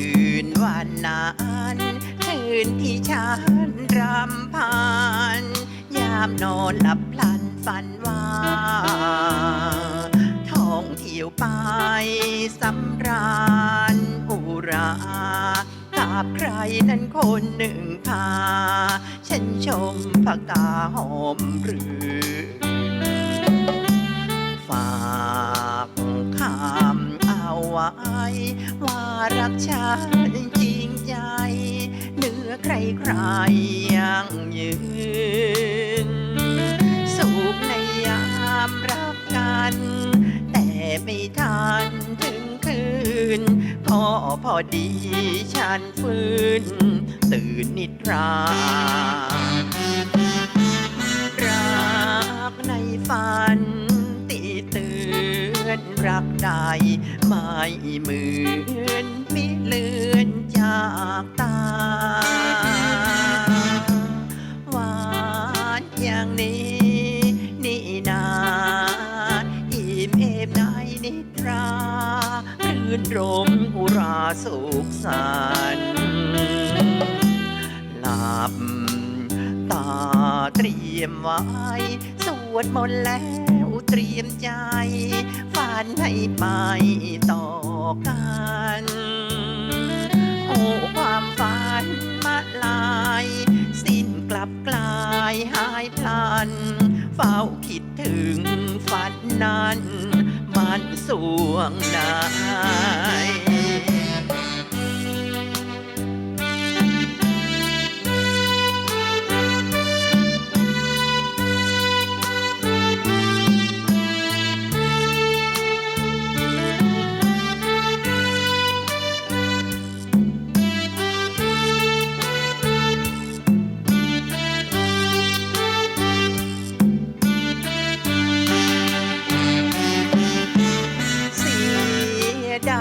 ืนวันนั้นคืนที่ฉันรำพัน ยามนอนหลับพลันฝันว่าท้องเที่ยวไปสำราญอุรากับใครนั้นคนหนึ่งพา ฉันชมผักกาหอมรือฝากคำเอาไว้ว่า กฉันจริงใจ เหนือใครใครยังยืน สุขในยามรักกัน แต่ไม่ทันถึงคืน ก็พอดีฉันฟื้น ตื่นนิทรารักในฝันตีเตือนรักใดไม่เหมือนากตา หวานอย่างนี้ นี่นาอิ่มเอมในนิทรารื่นรมอุราสุขสันหลับตาเตรียมไว้สวดมนต์แล้วเตรียมใจฝันให้ไปต่อกันโอ้ นมาลาย สิ้นกลับกลายหายพลัน เฝ้าคิดถึงฝันนั้น มันสวงนาน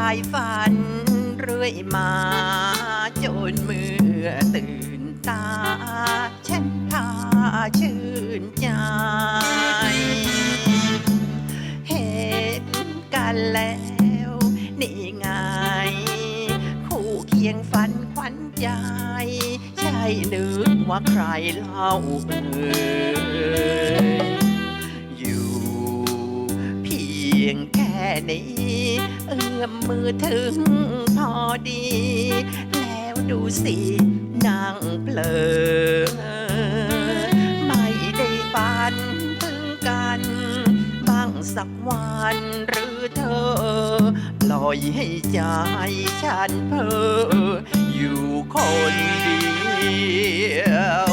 ายฝันเรื่อยมาจนเมื่อตื่นตาฉันพาชื่นใจ เห็นกันแล้วนี่ไง คู่เคียงฝันขวัญใจ ใช่นึกว่าใครเล่าเอ่ยอยู่เพียง ค่นี้ เอื้อมมือถึงพอดี แล้วดูสินั่งเพลอไม่ได้ฝันถึงกัน บ้างสักวันหรือเธอ ปล่อยให้ใจฉันเพ้ออยู่คนเดียว